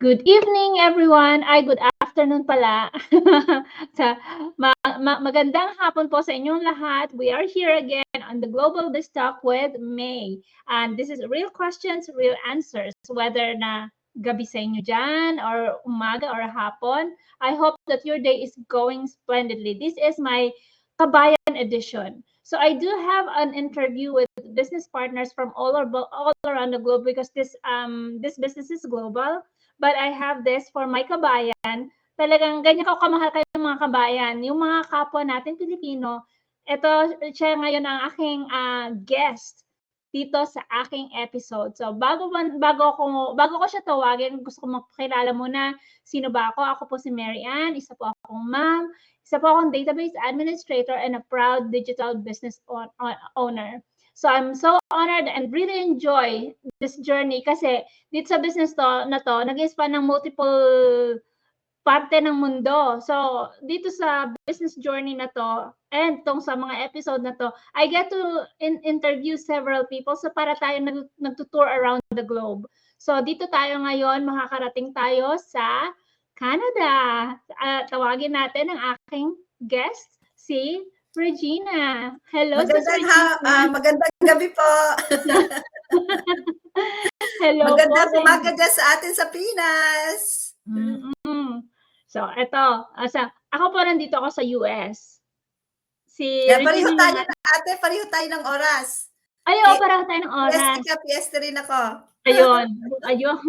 Good evening, everyone. Ay, good afternoon pala. sa ma- ma- magandang hapon po sa inyong lahat. We are here again on the Global Biz Talk with May. And this is real questions, real answers. Whether na gabi sa inyo dyan, or umaga, or hapon. I hope that your day is going splendidly. This is my Kabayan edition. So I do have an interview with business partners from all, over, all around the globe because this um this business is global. But I have this for my kabayan. Talagang ganyan ko kamahal kayo mga kabayan. Yung mga kapwa natin Pilipino, ito siya ngayon ang aking uh, guest dito sa aking episode. So bago bago ko bago ko siya tawagin, gusto ko makilala muna sino ba ako. Ako po si Mary Ann, isa po akong ma'am, isa po akong database administrator and a proud digital business on, on, owner. So I'm so honored and really enjoy this journey kasi dito sa business to, na to, nag-span ng multiple parte ng mundo. So, dito sa business journey na to, and tong sa mga episode na to, I get to in- interview several people so para tayo nag- nagtutour around the globe. So, dito tayo ngayon, makakarating tayo sa Canada. Uh, tawagin natin ang aking guest, si Regina. Hello, magandang, Regina. ha, uh, magandang gabi po. Hello magandang po. umaga dyan sa atin sa Pinas. Mm-hmm. So, eto. Asa, ako po nandito ako sa US. Si yeah, pareho tayo na ate, pareho tayo ng oras. Ay, oo, pareho tayo ng oras. Fiesta ka, rin ako. Ayun. Ayun.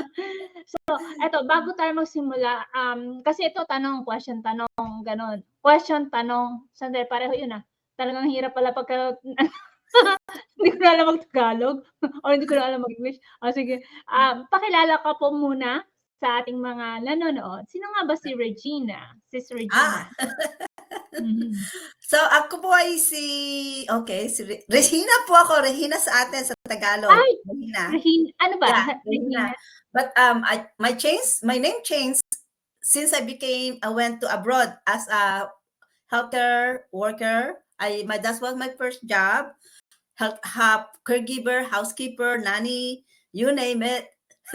so, eto, bago tayo magsimula, um, kasi ito, tanong, question, tanong, ganun. Question, tanong. Sandali, pareho yun ah. Talagang hirap pala pagka... hindi ko na alam mag-Tagalog or hindi ko na alam mag-English. O, sige. Um, pakilala ka po muna sa ating mga nanonood. Sino nga ba si Regina? Sis Regina. Ah. Mm-hmm. So, ako po ay si, okay, si Re- Regina po ako, Regina sa atin sa Tagalog. Ay, Regina. Regina. Ano ba? Yeah, Regina. But um, I, my change, my name changed since I became, I went to abroad as a healthcare worker. I, my, that was my first job. Help, help, caregiver, housekeeper, nanny, you name it.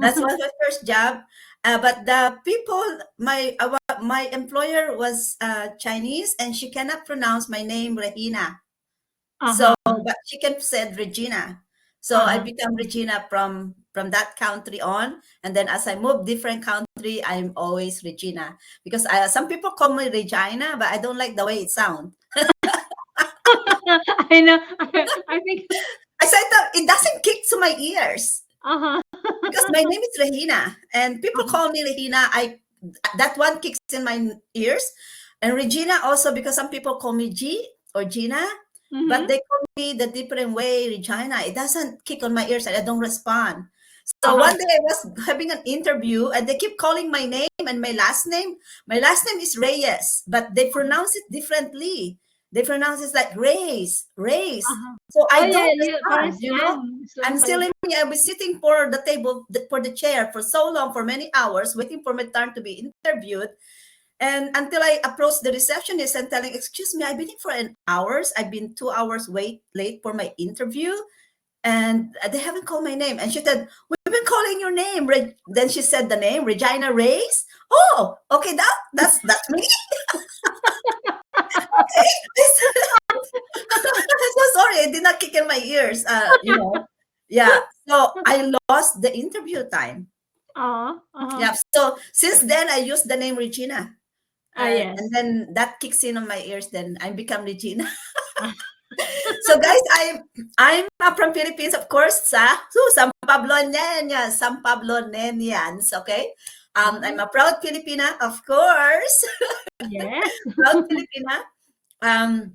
That's was my first job. Uh, but the people, my uh, my employer was uh, Chinese, and she cannot pronounce my name Regina. Uh-huh. So, but she can said Regina. So uh-huh. I become Regina from from that country on, and then as I move different country, I'm always Regina because I, some people call me Regina, but I don't like the way it sounds. I know. I think I said that it doesn't kick to my ears. Uh-huh. because my name is Regina, and people call me Regina. I that one kicks in my ears, and Regina also because some people call me G or Gina, mm-hmm. but they call me the different way, Regina. It doesn't kick on my ears, and I don't respond. So uh-huh. one day I was having an interview, and they keep calling my name and my last name. My last name is Reyes, but they pronounce it differently. They pronounce it like race, race. Uh-huh. So I oh, don't yeah, respond, you know. I'm still in. I was sitting for the table for the chair for so long, for many hours, waiting for my turn to be interviewed. And until I approached the receptionist and telling, "Excuse me, I've been here for an hours. I've been two hours wait late for my interview, and they haven't called my name." And she said, "We've been calling your name." Re-. Then she said the name, Regina Reyes. Oh, okay, that that's that's me. I'm so sorry, I did not kick in my ears. Uh, you know, yeah. So I lost the interview time. Uh, uh-huh. Yeah. So since then, I used the name Regina. Uh, yes. And then that kicks in on my ears. Then I become Regina. so guys, I'm I'm from Philippines, of course. Sa so San Pablo Nenya, San Pablo Nenyans. Okay. Um, I'm a proud Filipina, of course. Yes. proud Filipina. Um,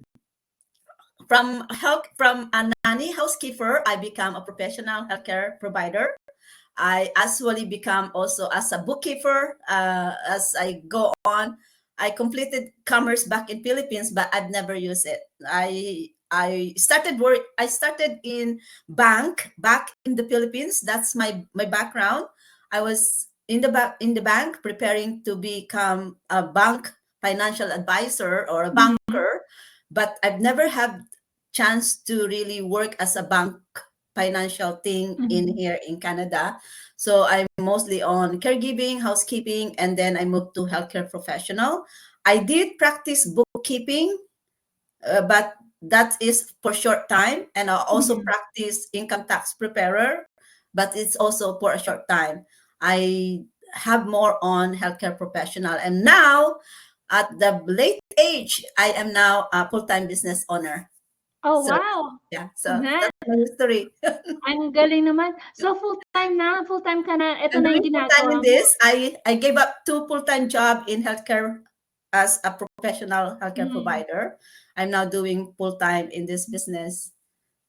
from help from a nanny housekeeper, I become a professional healthcare provider. I actually become also as a bookkeeper uh, as I go on. I completed commerce back in Philippines, but I've never used it. I I started work. I started in bank back in the Philippines. That's my my background. I was in the back in the bank preparing to become a bank financial advisor or a banker, mm-hmm. but I've never had chance to really work as a bank financial thing in Mhm. here in Canada. So I'm mostly on caregiving, housekeeping, and then I moved to healthcare professional. I did practice bookkeeping, uh, but that is for short time, and I also Mhm. practice income tax preparer, but it's also for a short time. I have more on healthcare professional, and now at the late age, I am now a full-time business owner. Oh, So, wow. Yeah, so Nice. that's my history. Ang galing naman. So, full-time na, full-time ka na. Ito And na yung ginagawa mo. this, I I gave up two full-time job in healthcare as a professional healthcare Mm. provider. I'm now doing full-time in this business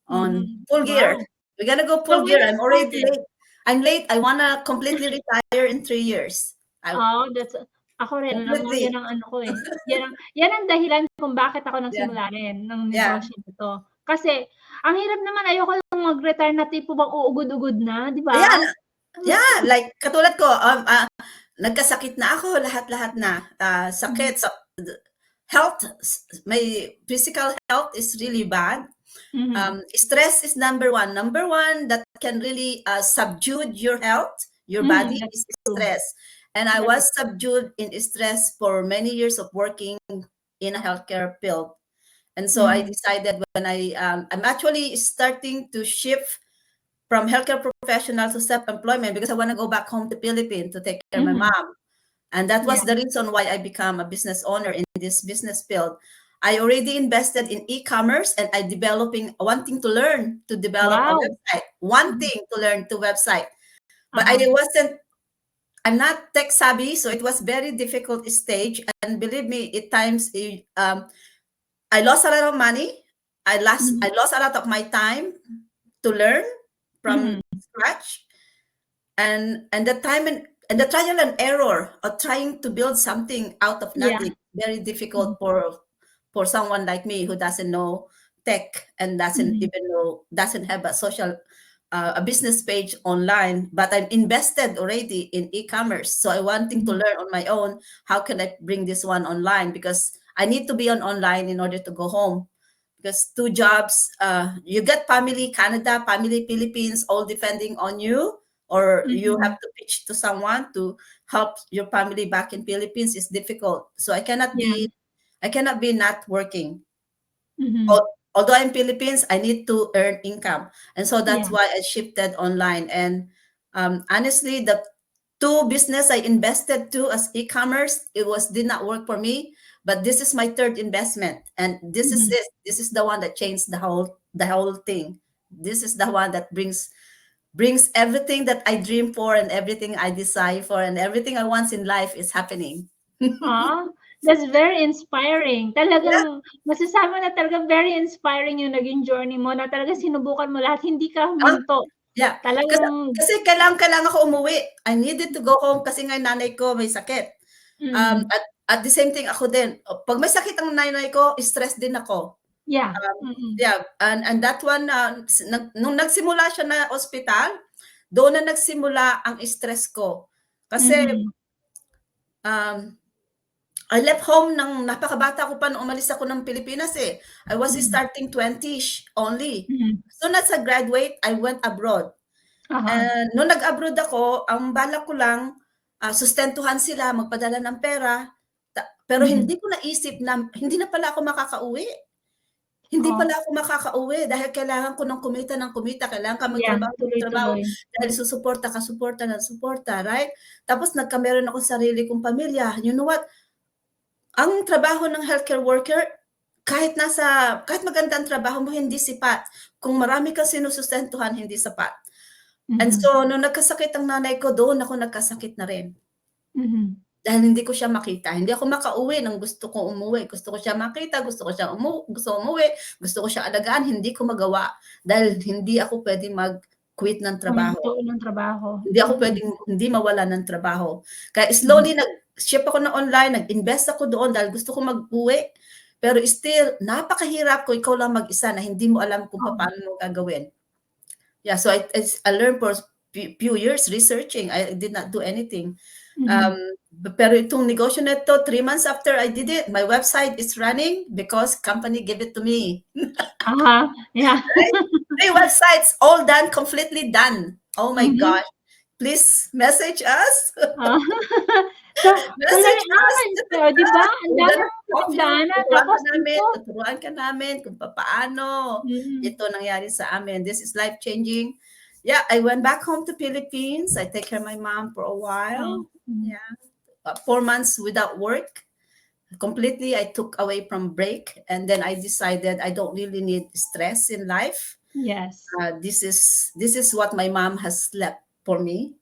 on Mhm. full gear. Wow. We're gonna go full when gear. I'm already late. I'm late. I wanna completely retire in three years. I Oh, that's ako rin, alam mo, yan ang ano ko, eh. Yan ang yan ang dahilan kung bakit ako Yeah. nagsimula rin ng Yeah. negosyo na 'to. Kasi ang hirap naman, ayoko lang mag-retire na tipo bang uugod-ugod na, 'di ba? Ayan. Yeah, like katulad ko, um, ah, nagkasakit na ako, lahat-lahat na. Ah, Mhm. sakit sa health, s my physical health is really bad. Mhm. Um, stress is number one. Number one that can really uh, subdue your health, your Mm, body is stress. And I was subdued in stress for many years of working in a healthcare field. And so I Mhm. decided when I um, I'm actually starting to shift from healthcare professional to self-employment because I want to go back home to Philippines to take care of my Mhm. mom. And that was Yeah. the reason why I become a business owner in this business field. I already invested in e-commerce and I developing wanting to learn to develop a website. Mhm. Wanting to learn to website. But I Uh-huh. wasn't I'm not tech savvy, so it was very difficult stage. And believe me, at times eh, um, I lost a lot of money. I lost Mhm. I lost a lot of my time to learn from Mhm. scratch. And and the time and and the trial and error of trying to build something out of Yeah. nothing, very Mhm. difficult for for someone like me who doesn't know tech and doesn't Mhm. even know doesn't have a social uh, a business page online, but I'm invested already in e-commerce. So I wanting to Mhm. learn on my own, how can I bring this one online? Because I need to be on online in order to go home. Because two jobs, uh, you get family Canada, family Philippines, all depending on you, or you Mhm. have to pitch to someone to help your family back in Philippines is difficult. So I cannot Yeah. be I cannot be not working. Mhm. Although I'm Philippines, I need to earn income. And so that's Yeah. why I shifted online. And um, honestly, the two business I invested to as e-commerce, it was did not work for me. But this is my third investment, and this is Mhm. it. This is the one that changed the whole the whole thing. This is the one that brings brings everything that I dream for and everything I desire for and everything I want in life is happening. that's very inspiring. Talagang masasabi mo na talagang very inspiring yung naging journey mo na talagang sinubukan mo lahat, hindi ka Ah, huminto. yeah. Kasi Talagang kasi kailangan kailangan ako umuwi. I needed to go home kasi nga nanay ko may sakit. Um, Mm. at at the same thing ako din. 'pag may sakit ang nanay ko, stress din ako. Yeah. Um, Mm. yeah, and and that one, uh, nag nung nagsimula siya na ospital, doon na nagsimula ang stress ko. Kasi Mhm. um, I left home ng napakabata ko pa nung umalis ako ng Pilipinas, eh. I was Mm. starting 20-ish only. Mhm. Soon as I graduate, I went abroad. Uh-huh. And nung nag-abroad ako, ang balak ko lang, ah, sustentuhan sila, magpadala ng pera. Ta pero Mhm. hindi ko naisip na hindi na pala ako makakauwi. Hindi Oh. pala ako makakauwi dahil kailangan ko ng kumita ng kumita, kailangan ka Yeah, magtrabaho ng magtrabaho tuloy-tuloy. dahil susuporta ka suporta ng suporta, right? Tapos nagka meron akong sarili kong pamilya. You know what? Ang trabaho ng healthcare worker, kahit nasa kahit maganda ang trabaho mo, hindi sipat. Kung marami kang sinusustentuhan, hindi sapat. And Mhm. so nung nagkasakit ang nanay ko, doon ako nagkasakit na rin. Mhm. Dahil hindi ko siya makita, hindi ako makauwi ng gusto kong umuwi. Gusto ko siya makita, gusto ko siya umu gusto umuwi, gusto ko siya alagaan, hindi ko magawa dahil hindi ako puwedeng mag-quit ng trabaho. Huminto ng trabaho. Hindi ako puwedeng hindi mawalan ng trabaho. Kaya slowly nag-shift ako ng online, nag-invest ako doon dahil gusto ko mag-uwi. Pero still, napakahirap kung ikaw lang mag-isa na hindi mo alam kung Oo. papaano mo gagawin. Yeah, so I I learned for few years researching. I did not do anything. Mhm. Um, pero itong negosyo na 'to, 3 months after I did it, my website is running because company gave it to me. Uh-huh. Yeah. Right? Three websites, all done, completely done. Oh my Mhm. gosh. Please message us. Ah. Message us. so, di ba? Ang dami ng Coffee, dana. tuturuan Tapos ka namin, ito. tuturuan ka namin kung paano Mm. ito nangyari sa amin. This is life-changing. Yeah, I went back home to Philippines. I take care of my mom for a while. Mm. Yeah. Uh, four months without work. Completely, I took away from break. And then I decided I don't really need stress in life. Yes. Uh, this is this is what my mom has left for me.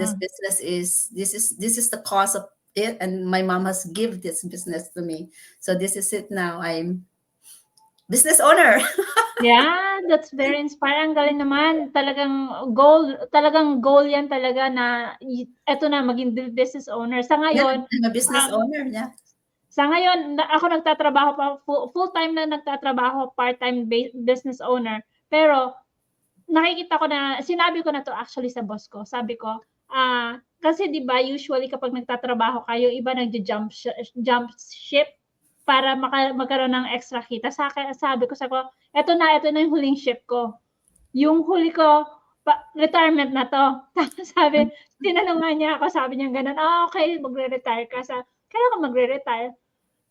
This Uh-huh. business is this is this is the cause of it, and my mom has give this business to me. So this is it now. I'm business owner. Yeah, that's very inspiring. Ang galing naman. Talagang goal, talagang goal yan talaga na eto na maging bu- business owner. Sa ngayon, I'm a business Ah. owner. Yeah. sa ngayon ako nagtatrabaho pa full, full-time na nagtatrabaho, part-time business owner. Pero nakikita ko na sinabi ko na to actually sa boss ko. Sabi ko, ah kasi 'di ba usually kapag nagtatrabaho kayo, iba nagja-jump sh- jump ship para maka, magkaroon ng extra kita. Sa akin, sabi ko sa ko, eto na, eto na yung huling ship ko. Yung huli ko, pa, retirement na to. Tapos sabi, tinanungan niya ako, sabi niya ganun, ah, okay, magre-retire ka. Sa, kailan ka magre-retire?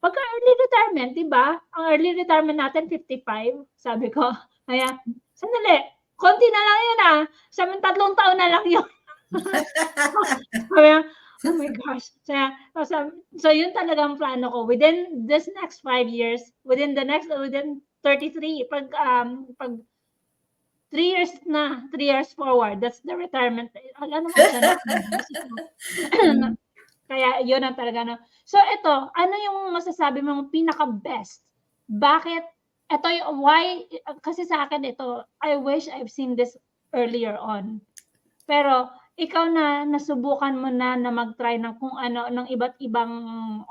Pagka early retirement, di ba? Ang early retirement natin, 55. Sabi ko, kaya, sandali, konti na lang yun ah. Sabi, tatlong taon na lang yun. Sabi oh my gosh. So, so, so yun talagang plano ko. Within this next five years, within the next, within 33, pag, um, pag three years na, three years forward, that's the retirement. Alam naman siya na. Kaya yun ang talaga na. So ito, ano yung masasabi mong pinaka-best? Bakit? Ito yung why, kasi sa akin ito, I wish I've seen this earlier on. Pero ikaw na nasubukan mo na na mag-try ng kung ano ng iba't ibang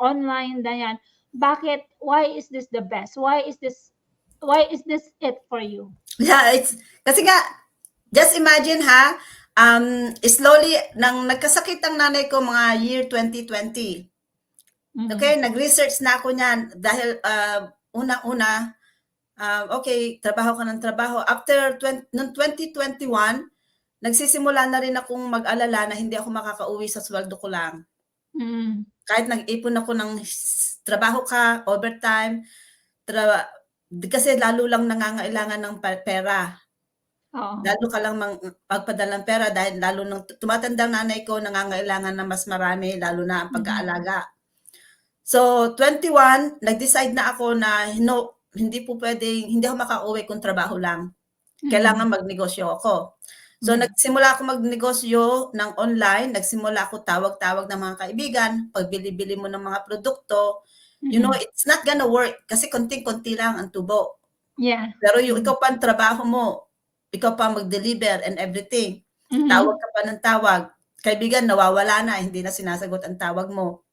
online na yan. Bakit? Why is this the best? Why is this why is this it for you? Yeah, it's kasi nga just imagine ha, um slowly nang nagkasakit ang nanay ko mga year 2020. Mhm. Okay, nag-research na ako niyan dahil uh, una-una uh, okay, trabaho ka ng trabaho. After 20, noong 2021, nagsisimula na rin akong mag-alala na hindi ako makakauwi sa sweldo ko lang. Mhm. Kahit nag-ipon ako ng trabaho ka, overtime, tra- kasi lalo lang nangangailangan ng pera. Oo. Lalo ka lang mang, magpadala ng pera dahil lalo nang tumatanda ang nanay ko, nangangailangan ng mas marami, lalo na ang pag-aalaga. So, 21, nag-decide na ako na no, hindi po pwedeng, hindi ako makauwi kung trabaho lang. Kailangan magnegosyo ako. So, Mhm. nagsimula ako magnegosyo ng online, nagsimula ako tawag-tawag ng mga kaibigan, pagbili-bili mo ng mga produkto, you know, Mhm. it's not gonna work kasi konting-konti lang ang tubo. Yeah. Pero yung ikaw pa ang trabaho mo, ikaw pa mag-deliver and everything, Mhm. tawag ka pa ng tawag, kaibigan nawawala na, hindi na sinasagot ang tawag mo.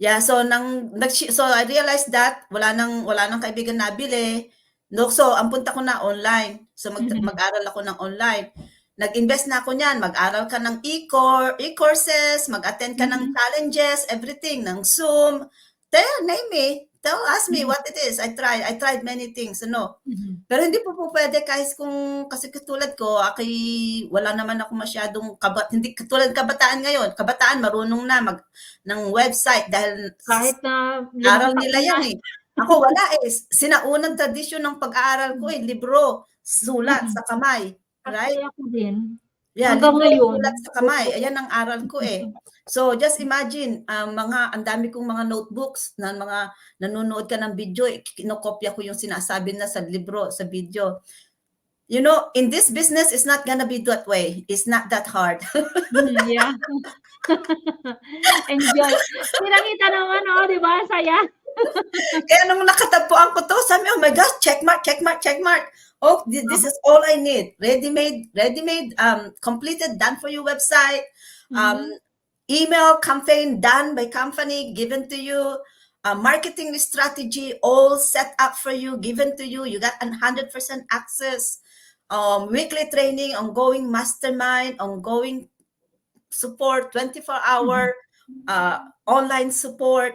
Yeah, so nang nag so I realized that wala nang wala nang kaibigan nabili. No, so ang punta ko na online. So mag, Mhm. mag-aral ako ng online. Nag-invest na ako niyan, mag-aral ka ng e-course, e-courses, mag-attend ka ng Mhm. challenges, everything, ng Zoom. Tell, name me. Tell, ask me Mhm. what it is. I tried. I tried many things, ano. Mhm. Pero hindi po po pwede kahit kung kasi katulad ko, aki wala naman ako masyadong kabat hindi katulad kabataan ngayon. Kabataan marunong na mag ng website dahil Kahit na aral nila yan eh. Ako wala eh. Sinaunang tradisyon ng pag-aaral ko eh, libro, sulat Mhm. sa kamay. Right? Actually, ako din. Yeah, Hanggang libro, ngayon. sulat sa kamay. Ayan ang aral ko eh. So just imagine, um, mga ang dami kong mga notebooks na mga nanonood ka ng video, eh, kinokopya ko yung sinasabi na sa libro, sa video. You know, in this business, it's not gonna be that way. It's not that hard. Mm, yeah. Enjoy. Pinakita naman, oh, di ba? Saya. Kaya nung nakatagpuan ko to, sabi, oh my gosh, check mark, check mark, check mark. Oh, thi- this is all I need. Ready-made, ready-made, um, completed, done for you website. Mhm. um, email campaign done by company given to you a marketing strategy all set up for you given to you you got 100% access um, weekly training ongoing mastermind ongoing support 24 hour uh, online support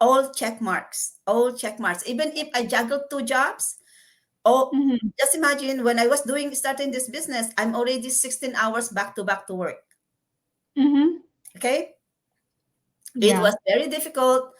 all check marks all check marks even if i juggle two jobs Oh, Mhm. just imagine when I was doing starting this business, I'm already 16 hours back to back to work. Mhm. Okay? It was very difficult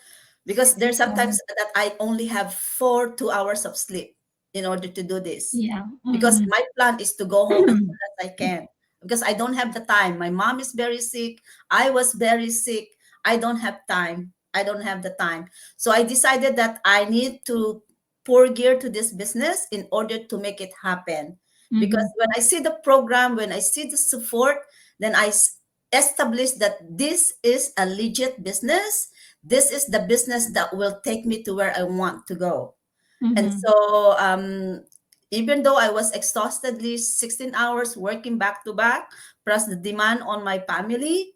because there's sometimes that I only have four two hours of sleep in order to do this. Yeah. Because Mhm. my plan is to go home as soon as I can. Because I don't have the time. My mom is very sick. I was very sick. I don't have time. I don't have the time. So I decided that I need to pour gear to this business in order to make it happen. Mhm. Because when I see the program, when I see the support, then I establish that this is a legit business. This is the business that will take me to where I want to go. And Mhm. so, um, even though I was exhaustedly 16 hours working back to back, plus the demand on my family,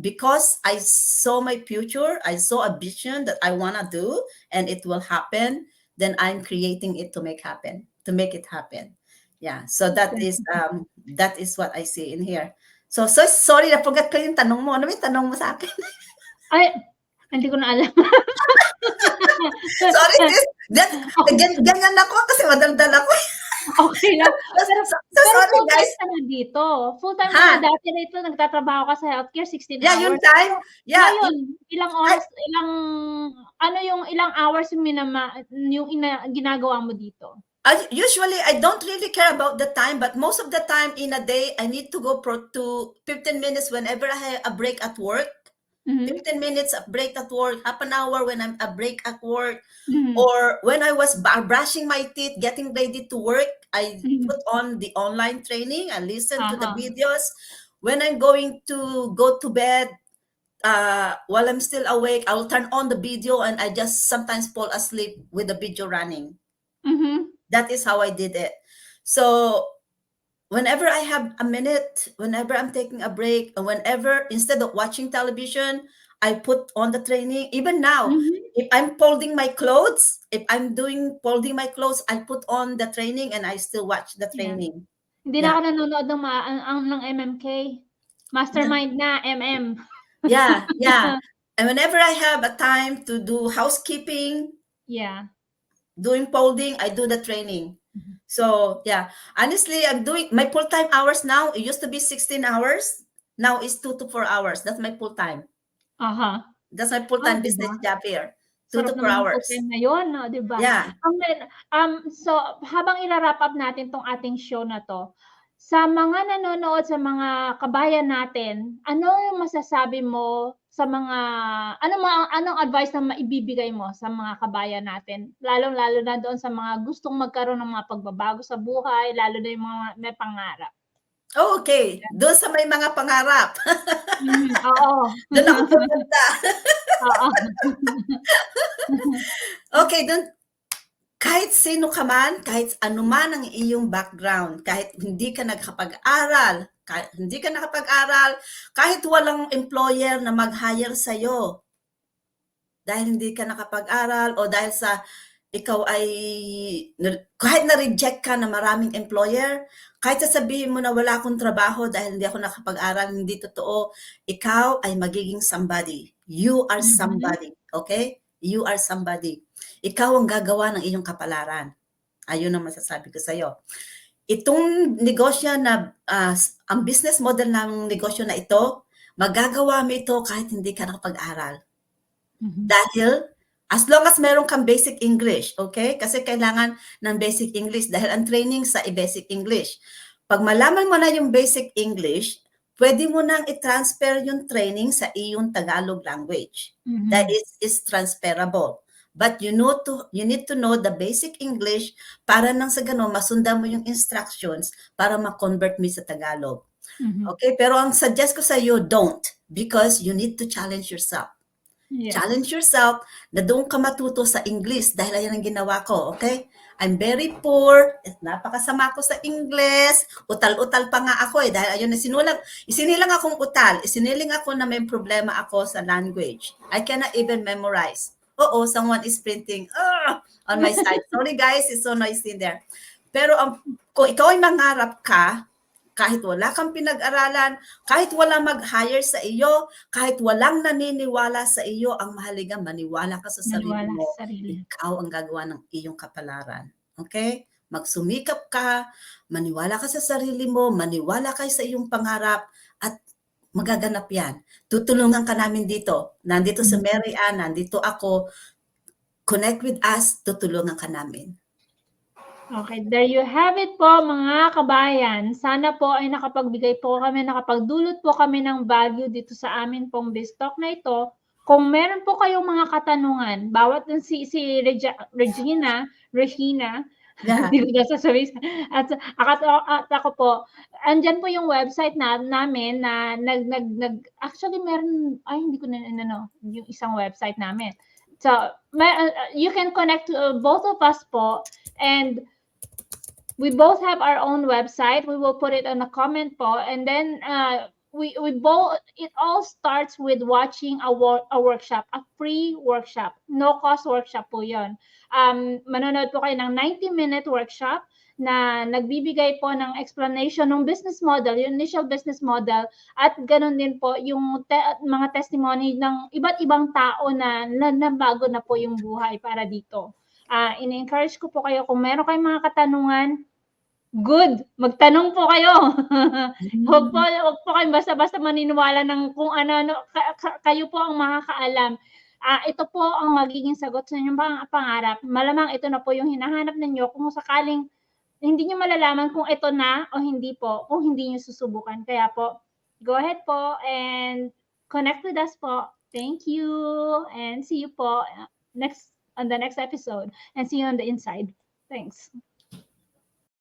because I saw my future, I saw a vision that I want to do, and it will happen, then I'm creating it to make happen, to make it happen. Yeah, so that is um that is what I see in here. So, so sorry, na forgot ko yung tanong mo. Ano ba yung tanong mo sa akin? Ay, hindi ko na alam. sorry, sis. That, gan, ganyan ako kasi madaldal ako. Okay lang. So, Pero, so pero sorry, full guys. time ka na dito. Full time Ha? ka na dati rito, nagtatrabaho ka sa healthcare 16 Yeah, hours. yung time. Yeah, Ngayon, ilang oras, ilang, ano yung ilang hours yung minama, yung ina, ginagawa mo dito? I, usually I don't really care about the time, but most of the time in a day, I need to go pro to 15 minutes whenever I have a break at work. Mhm. 15 minutes of break at work, half an hour when I'm a break at work, Mhm. or when I was brushing my teeth, getting ready to work, I Mhm. put on the online training. I listen to the Uh-huh. videos. When I'm going to go to bed, uh, while I'm still awake, I will turn on the video and I just sometimes fall asleep with the video running. Mhm. That is how I did it. So whenever I have a minute, whenever I'm taking a break, and whenever instead of watching television, I put on the training. Even now, Mhm. if I'm folding my clothes, if I'm doing folding my clothes, I put on the training and I still watch the Yeah. training. Hindi na ako nanonood ng, ma- ang, ang, ng MMK. Mastermind na, MM. Yeah, yeah. and whenever I have a time to do housekeeping, Yeah. Doing folding, I do the training. Mhm. So yeah, honestly, I'm doing my full time hours now. It used to be 16 hours. Now it's two to four hours. That's my full time. Aha. That's my full time Ah, diba? business job here. Two Sarap to four hours. na yun, no, di ba? Yeah. Men- um, so, habang ira-wrap up natin tong ating show na to, sa mga nanonood, sa mga kabayan natin, ano yung masasabi mo sa mga, ano mga, anong advice na maibibigay mo sa mga kabayan natin? Lalong-lalo na doon sa mga gustong magkaroon ng mga pagbabago sa buhay, lalo na yung mga may pangarap. Oh, okay. Doon sa may mga pangarap. Mhm, Oo. Doon ako pupunta. Oo. Okay, doon. Kahit sino ka man, kahit ano man ang iyong background, kahit hindi ka nagkapag-aral, kahit hindi ka nakapag-aral, kahit walang employer na mag-hire sa'yo, dahil hindi ka nakapag-aral o dahil sa ikaw ay, kahit na-reject ka na maraming employer, kahit sasabihin mo na wala akong trabaho dahil hindi ako nakapag-aral, hindi totoo, ikaw ay magiging somebody. You are Mhm. somebody. Okay? You are somebody. Ikaw ang gagawa ng iyong kapalaran. Ayun ang masasabi ko sa'yo. Itong negosyo na, ah, ang business model ng negosyo na ito, magagawa mo ito kahit hindi ka nakapag-aral. Mhm. Dahil, as long as meron kang basic English, okay? Kasi kailangan ng basic English dahil ang training sa basic English. Pag malaman mo na yung basic English, pwede mo nang i-transfer yung training sa iyong Tagalog language. Mhm. That is, is transferable. But you know to you need to know the basic English para nang sa ganun masundan mo yung instructions para ma-convert mo sa Tagalog. Mhm. Okay? Pero ang suggest ko sa iyo, don't because you need to challenge yourself. Yes. Challenge yourself na doon ka matuto sa English dahil ayan ang ginawa ko, okay? I'm very poor, at napakasama ko sa English, utal-utal pa nga ako eh, dahil ayun na sinulang, isinilang akong utal, isiniling ako na may problema ako sa language. I cannot even memorize. Oo, someone is printing "Ugh," on my side. Sorry guys, it's so noisy there. Pero ang, kung ikaw ay mangarap ka, kahit wala kang pinag-aralan, kahit wala mag-hire sa iyo, kahit walang naniniwala sa iyo, ang mahalaga maniwala ka sa sarili Maniwala mo. sa sarili. Ikaw ang gagawa ng iyong kapalaran. Okay? Magsumikap ka, maniwala ka sa sarili mo, maniwala ka sa iyong pangarap, at magaganap yan. Tutulungan ka namin dito. Nandito sa Mary Ann, nandito ako. Connect with us, tutulungan ka namin. Okay, there you have it po mga kabayan. Sana po ay nakapagbigay po kami, nakapagdulot po kami ng value dito sa amin pong Bistalk na ito. Kung meron po kayong mga katanungan, bawat si, si Regia- Regina, Regina, Yeah. hindi ko sasabihin. At, at, at ako po, andyan po yung website na, namin na nag, nag, nag, actually meron, ay hindi ko na, ano, yung isang website namin. So, may, uh, you can connect to uh, both of us po and we both have our own website. We will put it on a comment po and then uh, we we both it all starts with watching a, wor- a workshop, a free workshop. No cost workshop po 'yon. Um manonood po kayo ng 90 minute workshop na nagbibigay po ng explanation ng business model, yung initial business model at ganun din po yung te- mga testimony ng iba't ibang tao na, na, na na po yung buhay para dito. Ah, in-encourage ko po kayo kung meron kayong mga katanungan, good, magtanong po kayo. Huwag po, huwag po kayong basta-basta maniniwala ng kung ano-ano, ka- ka- kayo po ang makakaalam. Ah, ito po ang magiging sagot sa inyong pang- pangarap. Malamang ito na po yung hinahanap ninyo kung sakaling hindi nyo malalaman kung ito na o hindi po, kung hindi nyo susubukan. Kaya po, go ahead po and connect with us po. Thank you and see you po uh, next on the next episode and see you on the inside. Thanks.